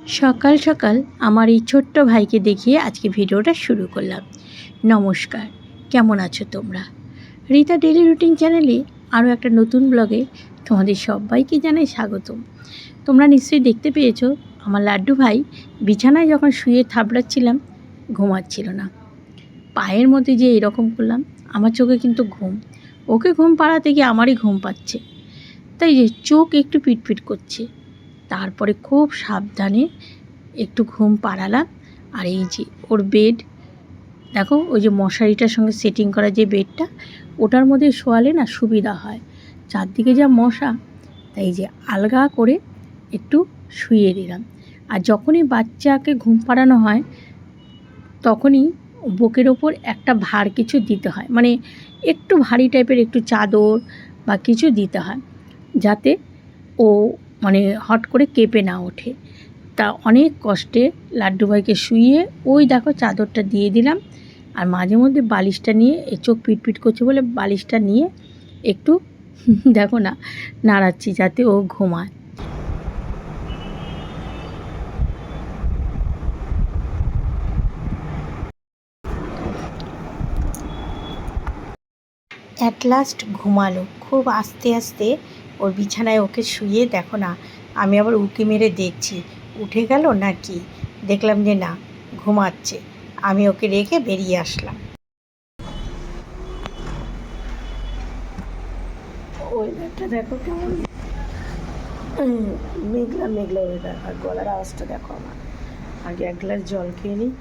সকাল সকাল আমার এই ছোট্ট ভাইকে দেখিয়ে আজকে ভিডিওটা শুরু করলাম। নমস্কার, কেমন আছো তোমরা? রীতা ডেলি রুটিন চ্যানেলে আরও একটা নতুন ব্লগে তোমাদের সবাইকে জানাই স্বাগতম। তোমরা নিশ্চয়ই দেখতে পেয়েছ, আমার লাড্ডু ভাই বিছানায় যখন শুয়ে থাবড়াচ্ছিলাম, ঘুমাচ্ছিল না। পায়ের মধ্যে যে এরকম করলাম, আমার চোখে কিন্তু ঘুম। ওকে ঘুম পাড়াতে গিয়ে আমারই ঘুম পাচ্ছে। তাই যে চোখ একটু পিটপিট করছে। তারপরে খুব সাবধানে একটু ঘুম পাড়ালাম। আর এই যে ওর বেড দেখো ওই যে মশারিটার সঙ্গে সেটিং করা যে বেডটা ওটার মধ্যে শোয়ালে না সুবিধা হয়। চারদিকে যা মশা, তাই যে আলগা করে একটু শুইয়ে দিলাম। আর যখনই বাচ্চাকে ঘুম পাড়ানো হয়, তখনই বুকের ওপর একটা ভার কিছু দিতে হয়। মানে একটু ভারী টাইপের একটু চাদর বা কিছু দিতে হয়, যাতে ও মানে হট করে কেঁপে না ওঠে। তা অনেক কষ্টে লাড্ডু ভাইকে শুইয়ে ওই দেখো চাদরটা দিয়ে দিলাম আর মাঝে মধ্যে বালিশটা নিয়ে এ চোখ পিটপিট করছে বলে বালিশটা নিয়ে একটু দেখো না, নাড়াচ্ছি যাতে ও ঘুমায়। অ্যাট লাস্ট ঘুমালো। খুব আস্তে আস্তে ওর বিছানায় ওকে শুয়ে দেখো না, আমি আবার উকি মেরে দেখছি, উঠে গেল না কি দেখলাম যে না, ঘুমাচ্ছে। আমি ওকে রেখে বেরিয়ে আসলাম। ওয়েদারটা দেখো কেমন। মেঘলা মেঘলা ওয়েদার আর গলার আওয়াজটা দেখো আমার। আগে এক গ্লাস জল খেয়ে নিই।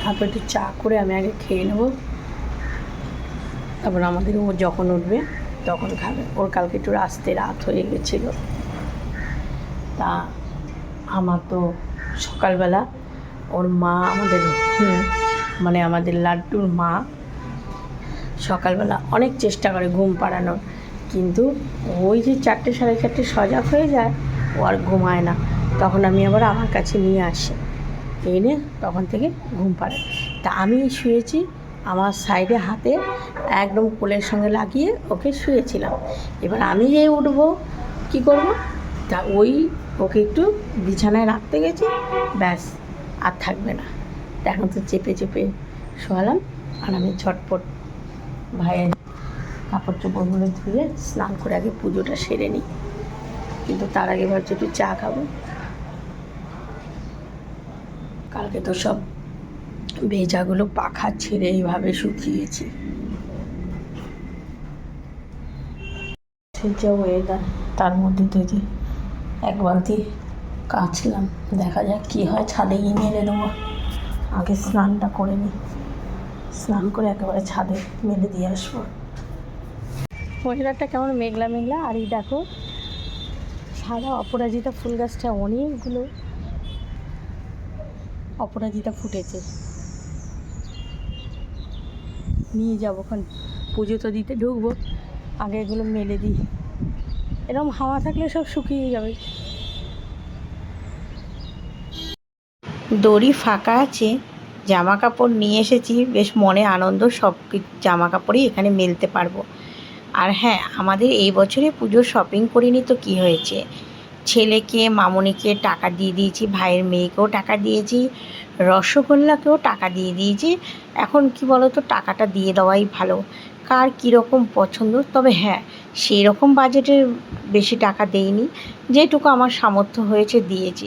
তারপর একটু চা করে আমি আগে খেয়ে নেব। তারপর আমাদের ও যখন উঠবে, তখন খাবে। ওর কালকে একটু আসতে রাত হয়ে গেছিল। তা আমার তো সকালবেলা ওর মা আমাদের মানে আমাদের লাড্ডুর মা সকালবেলা অনেক চেষ্টা করে ঘুম পাড়ানোর। কিন্তু ওই যে চারটে সাড়ে চারটে সজাগ হয়ে যায়, ও আর ঘুমায় না। তখন আমি আবার আমার কাছে নিয়ে আসি। এনে তখন থেকে ঘুম পাড়ে তা আমি শুয়েছি আমার সাইডে হাতে একদম কোলের সঙ্গে লাগিয়ে ওকে শুয়েছিলাম। এবার আমি যে উঠবো, কী করব? তা ওই ওকে একটু বিছানায় রাখতে গেছি, ব্যাস, আর থাকবে না। এখন তো চেপে চেপে শোয়ালাম, আর আমি ঝটপট ভাইয়ের কাপড় চোপড়গুলো ধুয়ে স্নান করে আগে পুজোটা সেরে নিই। কিন্তু তার আগে ভাবছি একটু চা খাব। কালকে তো সব ভেজাগুলো পাখা ছেড়ে এইভাবে শুকিয়েছি। সেই যে ওয়েদার তার মধ্যে যে এক বালতি কাচলাম দেখা যাক কী হয় ছাদে গিয়ে মেলে দেবো আগে স্নানটা করে নিই স্নান করে একেবারে ছাদে মেলে দিয়ে আসব। ওয়েদারটা কেমন মেঘলা মেঘলা আর এই দেখো সাদা অপরাজিতা ফুল গাছটা অনেকগুলো অপরাজিতা ফুটেছে। নিয়ে যাব, এখন পুজো তো দিতে ঢুকবো। আগে এগুলো মেলে দিই। এরকম হাওয়া থাকলে সব শুকিয়ে যাবে। দড়ি ফাঁকা আছে জামা কাপড় নিয়ে এসেছি, বেশ মনে আনন্দ, সব জামা কাপড়ই এখানে মেলতে পারব। আর হ্যাঁ আমাদের এই বছরে পুজোর শপিং করিনি তো কি হয়েছে? ছেলেকে, মামনিকে টাকা দিয়ে দিয়েছি, ভাইয়ের মেয়েকেও টাকা দিয়েছি, রসগোল্লাকেও টাকা দিয়ে দিয়েছি। এখন কি বলো তো টাকাটা দিয়ে দেওয়াই ভালো। কার কীরকম পছন্দ? তবে হ্যাঁ সেই রকম বাজেটের বেশি টাকা দেইনি। যেটুকু আমার সামর্থ্য হয়েছে দিয়েছি।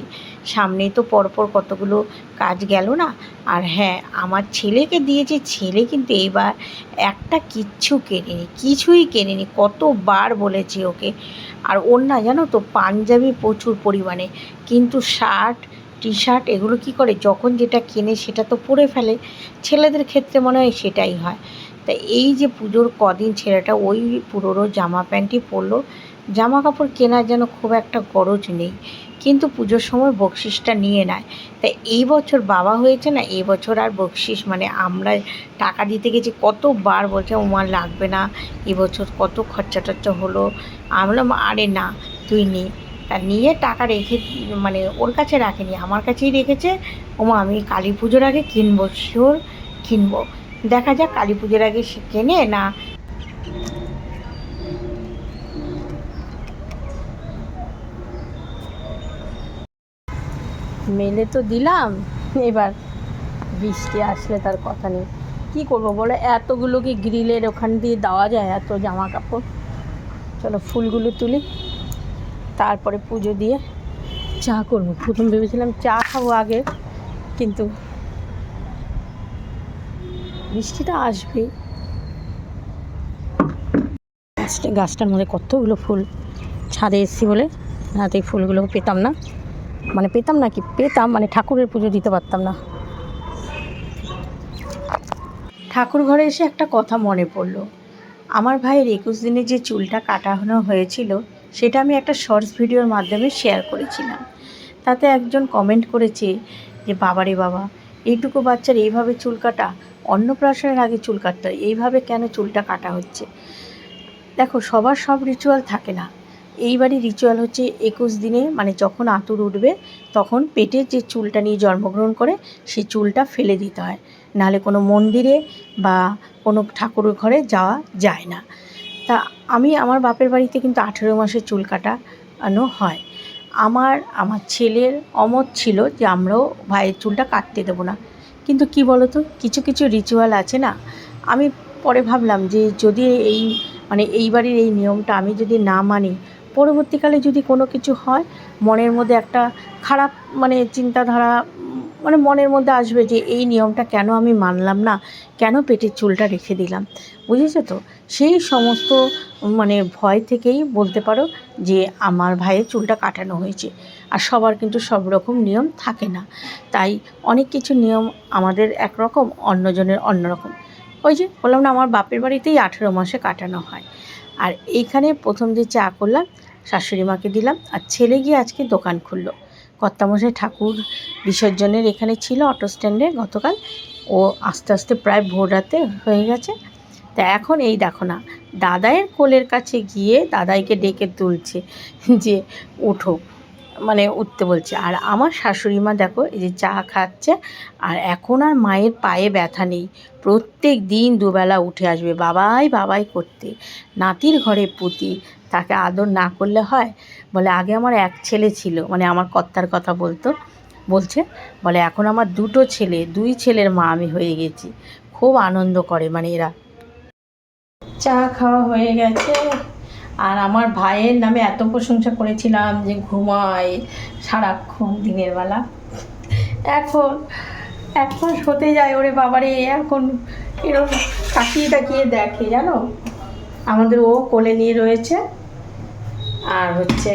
সামনেই তো পরপর কতগুলো কাজ গেল না? আর হ্যাঁ আমার ছেলেকে দিয়েছে, ছেলে কিন্তু এইবার একটা কিচ্ছু কেনেনি, কিছুই কেনেনি, কতবার বলেছি ওকে। আর ওর না জানো তো, পাঞ্জাবি প্রচুর পরিমাণে, কিন্তু শার্ট টি শার্ট এগুলো কি করে, যখন যেটা কেনে সেটা তো পরে ফেলে। ছেলেদের ক্ষেত্রে মনে হয় সেটাই হয়। তা এই যে পুজোর কদিন ছেলেটা ওই পুরোনো জামা প্যান্টই পরলো জামা কাপড় কেনার যেন খুব একটা গরজ নেই। কিন্তু পুজোর সময় বকশিসটা নিয়ে নেয়। তা এই বছর বাবা হয়েছে না, এই বছর আর বকশিস মানে আমরা টাকা দিতে গেছি কতবার বলছে ওমার লাগবে না এবছর কত খরচা টরচা হলো। আমি বললাম, আরে না, তুই নে। তা নিয়ে টাকা রেখে মানে ওর কাছে রাখেনি, আমার কাছেই রেখেছে। ওমা আমি কালী পুজোর আগে কিনবো, শিওর কিনবো। দেখা যাক কালী পুজোর আগে সে কেনে না মেলে তো দিলাম, এবার বৃষ্টি আসলে তার কথা নেই। কী করব বলে? এতগুলো কি গ্রিলের ওখান দিয়ে দেওয়া যায়, এত জামা কাপড় চলো ফুলগুলো তুলি, তারপরে পুজো দিয়ে চা করব। প্রথম ভেবেছিলাম চা খাব আগে, কিন্তু বৃষ্টিটা গাছটা গাছটার মধ্যে কতগুলো ফুল, ছাদে এসেছি বলে এই ফুলগুলো পেতাম না। মানে পেতাম না কি? পেতাম মানে ঠাকুরের পুজো দিতে পারতাম না। ঠাকুর ঘরে এসে একটা কথা মনে পড়ল। আমার ভাইয়ের একুশ দিনে যে চুলটা কাটানো হয়েছিল, সেটা আমি একটা শর্টস ভিডিওর মাধ্যমে শেয়ার করেছিলাম। তাতে একজন কমেন্ট করেছে যে, বাবারে বাবা, এইটুকু বাচ্চার এইভাবে চুল কাটা, অন্নপ্রাশনের আগে চুল কাটতে এইভাবে কেন চুলটা কাটা হচ্ছে? দেখো, সবার সব রিচুয়াল থাকে না। এইবারই রিচুয়াল হচ্ছে একুশ দিনে মানে যখন আঁতুর উঠবে, তখন পেটের যে চুলটা নিয়ে জন্মগ্রহণ করে, সেই চুলটা ফেলে দিতে হয়। নাহলে কোনো মন্দিরে বা কোনো ঠাকুরের ঘরে যাওয়া যায় না। তা আমি আমার বাপের বাড়িতে কিন্তু আঠেরো মাসে চুল কাটানো হয়। আমার আমার ছেলের অমত ছিল যে আমরাও ভাইয়ের চুলটা কাটতে দেবো না। কিন্তু কি বলো তো কিছু কিছু রিচুয়াল আছে না? আমি পরে ভাবলাম যে যদি এই মানে এই বাড়ির এই নিয়মটা আমি যদি না মানি পরবর্তীকালে যদি কোনো কিছু হয়, মনের মধ্যে একটা খারাপ মানে চিন্তাধারা মানে মনের মধ্যে আসবে যে এই নিয়মটা কেন আমি মানলাম না, কেন পেটের চুলটা রেখে দিলাম। বুঝেছ তো? সেই সমস্ত মানে ভয় থেকেই বলতে পারো যে আমার ভাইয়ের চুলটা কাটানো হয়েছে। আর সবার কিন্তু সব রকম নিয়ম থাকে না। তাই অনেক কিছু নিয়ম আমাদের একরকম, অন্যজনের অন্যরকম। ওই যে বললাম না, আমার বাপের বাড়িতেই আঠেরো মাসে কাটানো হয়। আর এইখানে প্রথম যে চা করলাম, শাশুড়ি মাকে দিলাম আর ছেলে গিয়ে আজকে দোকান খুললো। কর্তামশাই ঠাকুর বিসর্জনের এখানে ছিল অটো স্ট্যান্ডে গতকাল। ও আস্তে আস্তে প্রায় ভোর রাতে হয়ে গেছে। তা এখন এই দেখো না দাদাইয়ের কোলের কাছে গিয়ে দাদাইকে ডেকে তুলছে যে উঠো মানে উঠতে বলছে। আর আমার শাশুড়ি মা দেখো, এই যে চা খাচ্ছে, আর এখন আর মায়ের পায়ে ব্যথা নেই। প্রত্যেক দিন দুবেলা উঠে আসবে, বাবাই বাবাই করতে। নাতির ঘরে পুতি, তাকে আদর না করলে হয়? বলে, আগে আমার এক ছেলে ছিল মানে আমার কর্তার কথা বলতো। বলছে, বলে, এখন আমার দুটো ছেলে, দুই ছেলের মা আমি হয়ে গেছি। খুব আনন্দ করে মানে এরা। চা খাওয়া হয়ে গেছে। আর আমার ভাইয়ের নামে এত প্রশংসা করেছিলাম যে ঘুমায় সারাক্ষণ দিনের বেলা। এখন এখন হতে যায় ওরে বাবারে, এখন এরকম তাকিয়ে তাকিয়ে দেখে, জানো? আমাদের ও কোলে নিয়ে রয়েছে। আর হচ্ছে,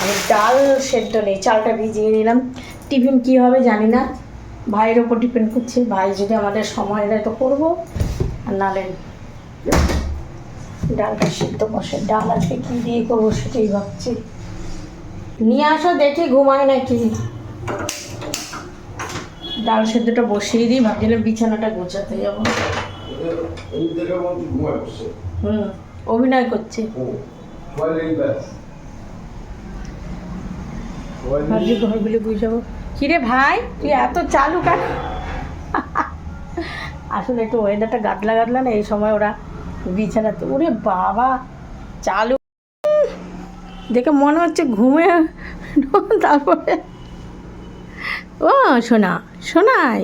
আমি ডাল সেদ্ধ নেই, চালটা ভিজিয়ে নিলাম। টিফিন কী হবে জানি না। ভাইয়ের ওপর ডিপেন্ড করছে। ভাই যদি আমাদের সময় দেয় তো করব। আর নাহলে ডালটা সিদ্ধ বসে ডাল আজকে কী দিয়ে করব সেটাই ভাবছি। নিয়ে আসো, দেখি ঘুমায় নাকি। ডাল সেদ্ধটা বসিয়ে দিই, ভাবছিলাম বিছানাটা গোছাতে যাব। হুম, অভিনয় করছে। ভাবছি ঘরগুলো বুঝাবো কিরে ভাই, তুই এত চালু কাট আসলে একটু ওয়েদারটা গাদলা গাদলা না, এই সময় ওরা বিছানাতে। ওরে বাবা, চালু। দেখে মনে হচ্ছে ঘুমে তারপরে। ও শোনা শোনাই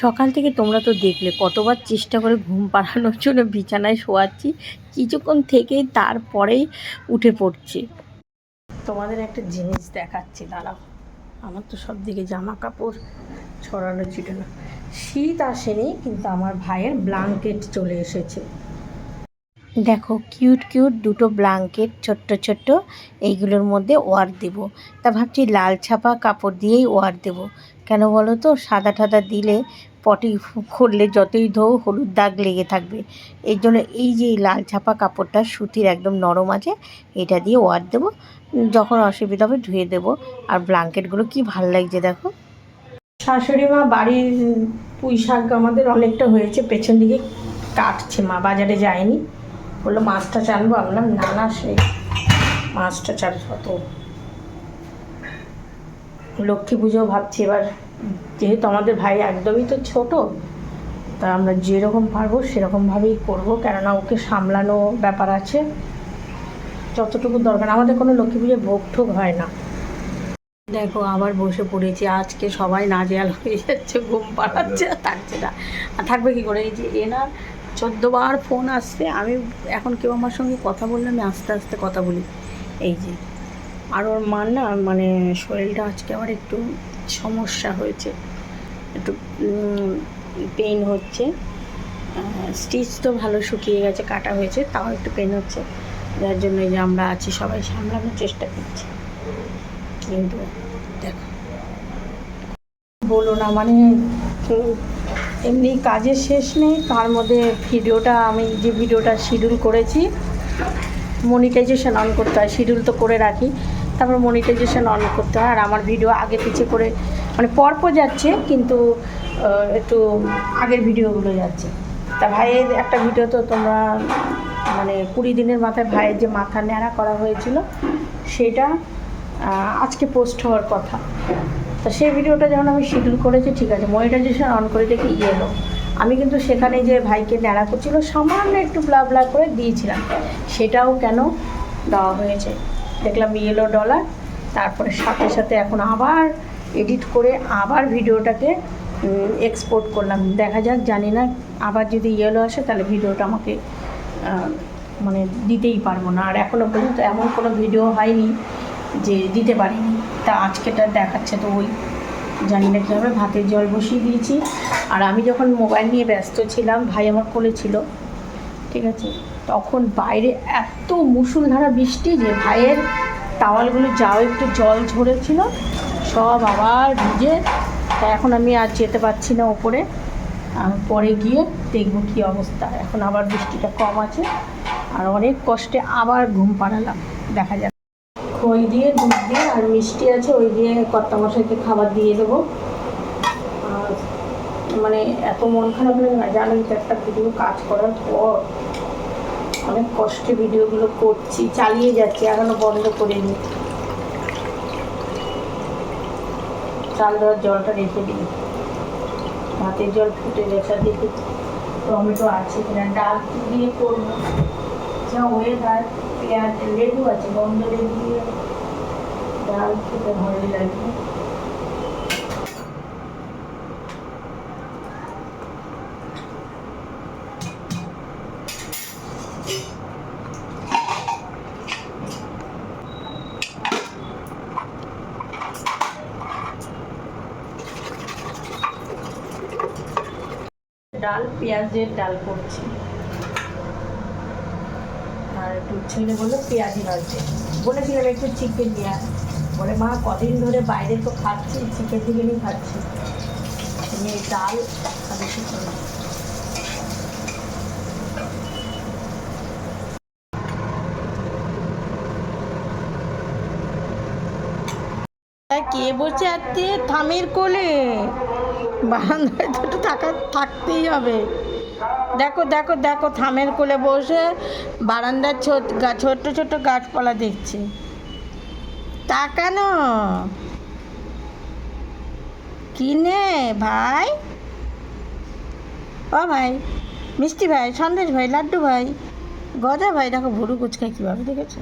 সকাল থেকে তোমরা তো দেখলে, কতবার চেষ্টা করে ঘুম পাড়ানোর জন্য বিছানায় শোয়াচ্ছি, কিছুক্ষণ থেকেই তারপরেই উঠে পড়ছে। তোমাদের একটা জিনিস দেখাচ্ছি, দাঁড়াও। আমার তো সব দিকে জামা কাপড় ছড়ানো ছিটানো শীত আসেনি, কিন্তু আমার ভাইয়ের ব্লাঙ্কেট চলে এসেছে। দেখো কিউট কিউট দুটো ব্ল্যাঙ্কেট ছোট্ট ছোট্ট, এইগুলোর মধ্যে ওয়ার দেব। তা ভাবছি লাল ছাপা কাপড় দিয়েই ওয়ার দেব। কেন বলো তো? সাদা টাদা দিলে পটি খুললে যতই ধো হলুদ দাগ লেগে থাকবে। এই জন্য এই যে লাল ছাপা কাপড়টা সুতির একদম নরম আছে, এটা দিয়ে ওয়ার দেবো। যখন অসুবিধা হবে ধুয়ে দেবো। আর ব্লাঙ্কেটগুলো কি ভালো লাগছে দেখো। শাশুড়ি মা বাড়ির পুঁই শাক আমাদের অনেকটা হয়েছে, পেছন দিকে কাটছে মা, বাজারে যায়নি। বলল, মাছটা চানবো বললাম না না সে মাছটা চাল অত লক্ষ্মী পুজো ভাবছি এবার, যেহেতু আমাদের ভাই একদমই তো ছোট, তা আমরা যেরকম পারব সেরকমভাবেই করব, কেননা ওকে সামলানো ব্যাপার আছে। যতটুকু দরকার, আমাদের কোনো লক্ষ্মী পুজোয় ভোগ ঠোক হয় না। দেখো, আবার বসে পড়েছি। আজকে সবাই নাজেহাল হয়ে যাচ্ছে, ঘুম পাড়াচ্ছে, থাকছে না। আর থাকবে কি করে? এই যে এনার চোদ্দবার ফোন আসছে, আমি এখন কেউ আমার সঙ্গে কথা বললে আমি আস্তে আস্তে কথা বলি। এই যে, আর ওর মার না মানে শরীরটা আজকে আবার একটু সমস্যা হয়েছে, একটু পেইন হচ্ছে। স্টিচ তো ভালো শুকিয়ে গেছে, কাটা হয়েছে, তাও একটু পেন হচ্ছে। যার জন্য যে আমরা আছি, সবাই সামলানোর চেষ্টা করছি। কিন্তু দেখো। বলো না মানে এমনি কাজের শেষ নেই, তার মধ্যে ভিডিওটা আমি যে ভিডিওটা শিডিউল করেছি মনিটাইজেশন অন করতে হয় শিডিউল তো করে রাখি, তারপর মনিটাইজেশন অন করতে হয়, আর আমার ভিডিও আগে পিছে করে মানে পরপর যাচ্ছে, কিন্তু একটু আগের ভিডিওগুলো যাচ্ছে। তা ভাইয়ের একটা ভিডিও তো তোমরা মানে কুড়ি দিনের মাথায় ভাইয়ের যে মাথা ন্যাড়া করা হয়েছিল, সেটা আজকে পোস্ট হওয়ার কথা। তা সেই ভিডিওটা যখন আমি শিডিউল করেছি, ঠিক আছে মনিটাইজেশন অন করে দেখি ইয়েলো আমি কিন্তু সেখানে যে ভাইকে ন্যাড়া করছিল, সামান্য একটু ব্লা ব্লা করে দিয়েছিলাম। সেটাও কেন দেওয়া হয়েছে? দেখলাম ইয়েলো ডলার তারপরে সাথে সাথে এখন আবার এডিট করে আবার ভিডিওটাকে এক্সপোর্ট করলাম। দেখা যাক, জানি না, আবার যদি ইয়েলো আসে, তাহলে ভিডিওটা আমাকে মানে দিতেই পারব না। আর এখনও পর্যন্ত এমন কোনো ভিডিও হয়নি যে দিতে পারিনি। তা আজকেটা দেখাচ্ছে তো ওই। জানি না কী হবে ভাতের জল বসিয়ে দিয়েছি। আর আমি যখন মোবাইল নিয়ে ব্যস্ত ছিলাম, ভাই আমার কোলে ছিল, ঠিক আছে? তখন বাইরে এত মুষলধারা বৃষ্টি যে ভাইয়ের টাওয়ালগুলো যাও একটু জল ঝরেছিল, সব আবার ভিজে। তা এখন আমি আর যেতে পারছি না ওপরে। পরে গিয়ে দেখব কী অবস্থা। এখন আবার বৃষ্টিটা কম আছে। আর অনেক কষ্টে আবার ঘুম পাড়ালাম। দেখা যাক। খই দিয়ে, দুধ দিয়ে আর মিষ্টি আছে, ওই দিয়ে কর্তা মশাইকে খাবার দিয়ে দেবো। আর মানে এত মন খারাপ লাগে না, জানেন তো একটা ভিডিও কাজ করার পর অনেক কষ্টে ভিডিওগুলো করছি, চালিয়ে যাচ্ছি, এখনও বন্ধ করিনি। চাল দেওয়ার জলটা রেখে দিই। ভাতের জল ফুটে গেছে দেখি টমেটো আছে কিনা, ডাল দিয়ে করব, যা ওয়েদার পেঁয়াজ লেবু আছে বন্ধ লেবু দিয়ে ডাল খেতে ভালোই লাগবে ডাল পেঁয়াজের ডাল করছি আর একটু ছেলে বলল, পেঁয়াজি ভাজছে বলেছিলাম, একটু চিকেন নিয়ে। বলে, মা, কদিন ধরে বাইরে তো খাচ্ছি চিকেন টিকেনই খাচ্ছি। এই ডাল করো কে বসে আছে থামের কোলে? বারান্দায় একটু থাকা থাকতেই হবে। দেখো দেখো দেখো, থামের কোলে বসে বারান্দার ছোট ছোট্ট ছোট্ট গাছপালা দেখছে। তাকানো কিনে? ভাই? ও ভাই, মিষ্টি ভাই, সন্দেশ ভাই, লাড্ডু ভাই, গজা ভাই, দেখো, ভুরু কুচকায় কীভাবে দেখেছ?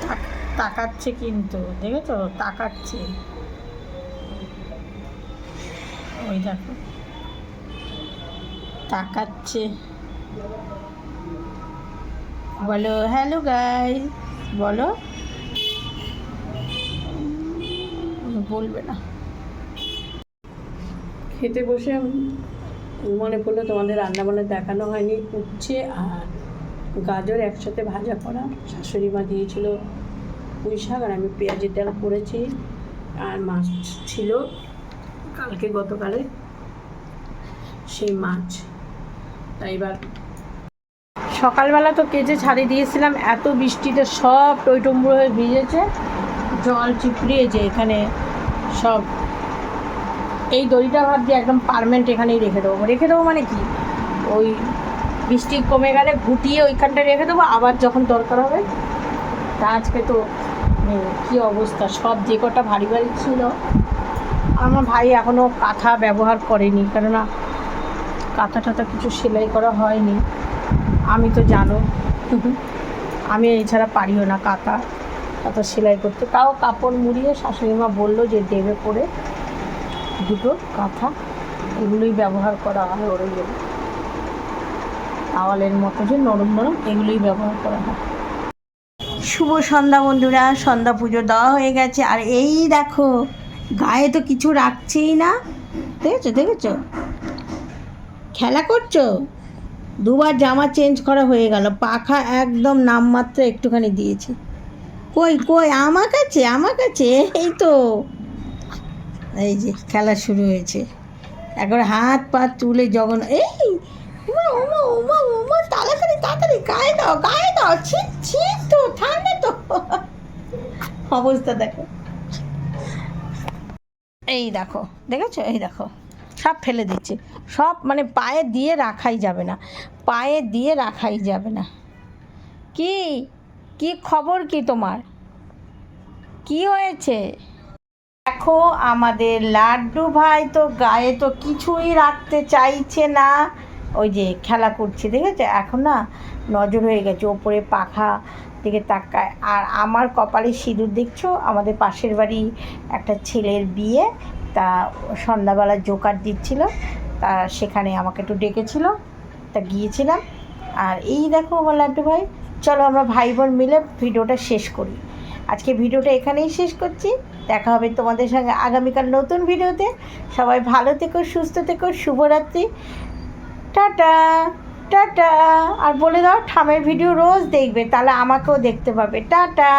তাক- তাকাচ্ছে কিন্তু, দেখেছ? তাকাচ্ছে। ওই দেখো। তাকাচ্ছে। বলো হ্যালো গাই বলো। বলবে না। খেতে বসে মনে পড়ল তোমাদের রান্নাবান্না দেখানো হয়নি, উচ্ছে আর গাজর একসাথে ভাজা করা। শাশুড়ি মা দিয়েছিল পুঁই শাক আর আমি পেঁয়াজের ডাল করেছি। আর মাছ ছিল কালকে গতকালে সেই মাছ। তাই এবার সকালবেলা তো কেজে ছাড়িয়ে দিয়েছিলাম, এত বৃষ্টিতে সব টইটম্বুর হয়ে ভিজেছে, জল চিপড়িয়েছে এখানে সব। এই দড়িটা ভাবছি একদম পারমানেন্ট এখানেই রেখে দেবো। রেখে দেবো মানে কি? ওই বৃষ্টি কমে গেলে ঘুটিয়ে ওইখানটা রেখে দেবো, আবার যখন দরকার হবে। তা আজকে তো কী অবস্থা? সব যে কটা ভারী ভারী ছিল আমার ভাই এখনও কাঁথা ব্যবহার করেনি, কেননা কাঁথা টাথা কিছু সেলাই করা হয়নি। আমি তো জানো, আমি এছাড়া পারিও না কাঁথা কাঁথা সেলাই করতে। তাও কাপড় মুড়িয়ে শাশুড়ি মা বলল যে দেবে করে দুটো কাঁথা, এগুলোই ব্যবহার করা হয় ওর জন্য আওয়ালের মতো যে নরম নরম, এগুলোই ব্যবহার করা হয়। শুভ সন্ধ্যা বন্ধুরা, সন্ধ্যা পুজো দেওয়া হয়ে গেছে। আর এই দেখো গায়ে তো কিছু রাখছেই না। দেখেছ দেখেছ? খেলা করছ? দুবার জামা চেঞ্জ করা হয়ে গেল, পাখা একদম নামমাত্র একটুখানি দিয়েছে। কই কই, আমার কাছে আমার কাছে, এই তো। এই যে, খেলা শুরু হয়েছে। একবার হাত পা তুলে জগন, এই তাড়াতাড়ি তাড়াতাড়ি, গায়ে দাও গায়ে দাও, ছিট ছিট তো, ঠান্ডা তো। অবস্থা দেখো। এই দেখো, দেখেছ? এই দেখো, সব ফেলে দিচ্ছে। সব মানে পায়ে দিয়ে রাখাই যাবে না। পায়ে দিয়ে রাখাই যাবে না। কি? কি খবর কি তোমার? কি হয়েছে? দেখো, আমাদের লাড্ডু ভাই তো গায়ে তো কিছুই রাখতে চাইছে না। ওই যে খেলা করছে, দেখেছ? এখন না নজর হয়ে গেছে, ওপরে পাখা দিকে তাকায়। আর আমার কপালে সিঁদুর দেখছ? আমাদের পাশের বাড়ি একটা ছেলের বিয়ে। তা সন্ধ্যাবেলা জোকার দিচ্ছিল। তা সেখানে আমাকে একটু ডেকেছিল। তা গিয়েছিলাম। আর এই দেখো আমার লাড্ডু ভাই। চলো আমরা ভাই বোন মিলে ভিডিওটা শেষ করি। আজকে ভিডিওটা এখানেই শেষ করছি। দেখা হবে তোমাদের সঙ্গে আগামীকাল নতুন ভিডিওতে। সবাই ভালো থেকো, সুস্থ থেকো, শুভরাত্রি। টাটা! টাটা। আর বলে দাও ঠামের ভিডিও রোজ দেখবে তাহলে আমাকেও দেখতে পাবে। টাটা।